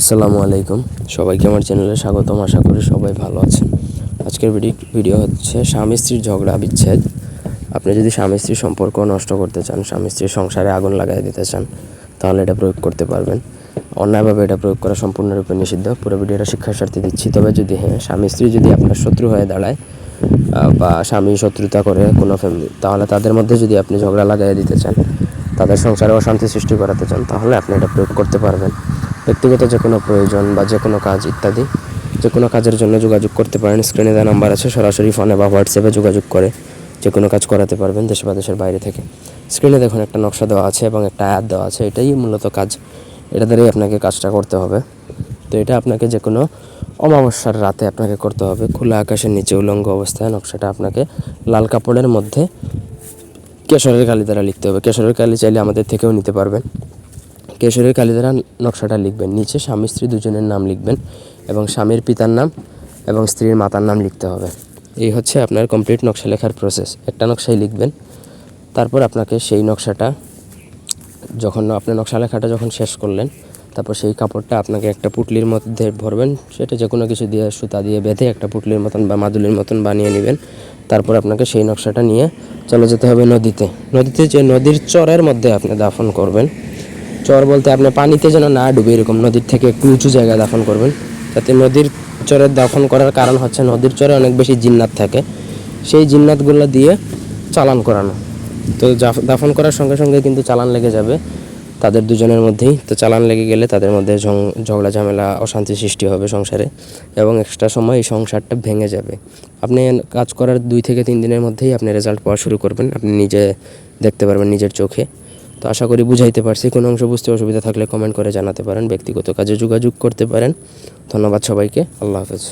আসসালামু আলাইকুম। সবাইকে আমার চ্যানেলে স্বাগতম। আশা করি সবাই ভালো আছেন। আজকের ভিডিও ভিডিও হচ্ছে স্বামী স্ত্রীর ঝগড়া, বিচ্ছেদ। আপনি যদি স্বামী স্ত্রীর সম্পর্ক নষ্ট করতে চান, স্বামী স্ত্রীর সংসারে আগুন লাগাই দিতে চান, তাহলে এটা প্রয়োগ করতে পারবেন। অন্যায়ভাবে এটা প্রয়োগ করা সম্পূর্ণরূপে নিষিদ্ধ। পুরো ভিডিওটা শিক্ষার স্বার্থে দিচ্ছি। তবে যদি হ্যাঁ স্বামী স্ত্রী যদি আপনার শত্রু হয়ে দাঁড়ায় বা স্বামী শত্রুতা করে কোনো ফ্যামিলি তাহলে তাদের মধ্যে যদি আপনি ঝগড়া লাগাই দিতে চান, তাদের সংসারে অশান্তি সৃষ্টি করাতে চান, তাহলে আপনি এটা প্রয়োগ করতে পারবেন। ব্যক্তিগত যে কোনো প্রয়োজন বা যে কোনো কাজ ইত্যাদি, যে কোনো কাজের জন্য যোগাযোগ করতে পারেন। স্ক্রিনে দেওয়া নাম্বার আছে, সরাসরি ফোনে বা হোয়াটসঅ্যাপে যোগাযোগ করে যে কোনো কাজ করাতে পারবেন দেশে বা দেশের বাইরে থেকে। স্ক্রিনে দেখুন একটা নকশা দেওয়া আছে এবং একটা অ্যাড দেওয়া আছে, এটাই মূলত কাজ। এটা দ্বারাই আপনাকে কাজটা করতে হবে। তো এটা আপনাকে যে কোনো অমাবস্যার রাতে আপনাকে করতে হবে। খোলা আকাশের নিচে উলঙ্গ অবস্থায় নকশাটা আপনাকে লাল কাপড়ের মধ্যে কেশরের কালি দ্বারা লিখতে হবে। কেশরের কালি চাইলে আমাদের থেকেও নিতে পারবেন। কেশরের কালি দ্বারা নকশাটা লিখবেন। নিচে স্বামী স্ত্রী দুজনের নাম লিখবেন এবং স্বামীর পিতার নাম এবং স্ত্রীর মাতার নাম লিখতে হবে। এই হচ্ছে আপনার কমপ্লিট নকশা লেখার প্রসেস একটা নকশাই লিখবেন। তারপর আপনাকে সেই নকশাটা যখন আপনার নকশা লেখাটা যখন শেষ করলেন, তারপর সেই কাপড়টা আপনাকে একটা পুটলির মধ্যে ভরবেন। সেটা যে কোনো কিছু দিয়ে সুতা দিয়ে বেঁধে একটা পুটলির মতন বা মাদুলির মতন বানিয়ে নেবেন। তারপর আপনাকে সেই নকশাটা নিয়ে চলে যেতে হবে নদীতে। নদীতে যে নদীর চরের মধ্যে আপনি দাফন করবেন চর বলতে আপনি পানিতে যেন না ডুবে এরকম নদীর থেকে একটু উঁচু জায়গায় দাফন করবেন। যাতে নদীর চরে দাফন করার কারণ হচ্ছে নদীর চরে অনেক বেশি জিন্নাত থাকে। সেই জিন্নাতগুলো দিয়ে চালান করানো। তো দাফন করার সঙ্গে সঙ্গে কিন্তু চালান লেগে যাবে। তাদের দুজনের মধ্যেই। তো চালান লেগে গেলে তাদের মধ্যে ঝগড়া, ঝামেলা, অশান্তি সৃষ্টি হবে সংসারে। এবং এক্সট্রা সময় এই সংসারটা ভেঙে যাবে। আপনি কাজ করার দুই থেকে তিন দিনের মধ্যেই আপনি রেজাল্ট পাওয়া শুরু করবেন। আপনি নিজে দেখতে পারবেন নিজের চোখে। তো আশা করি বুঝাইতে পারছি। কোনো অংশ বুঝতে অসুবিধা থাকলে কমেন্ট করে জানাতে পারেন, ব্যক্তিগত কাজে যোগাযোগ করতে পারেন। ধন্যবাদ সবাইকে, আল্লাহ হাফেজ।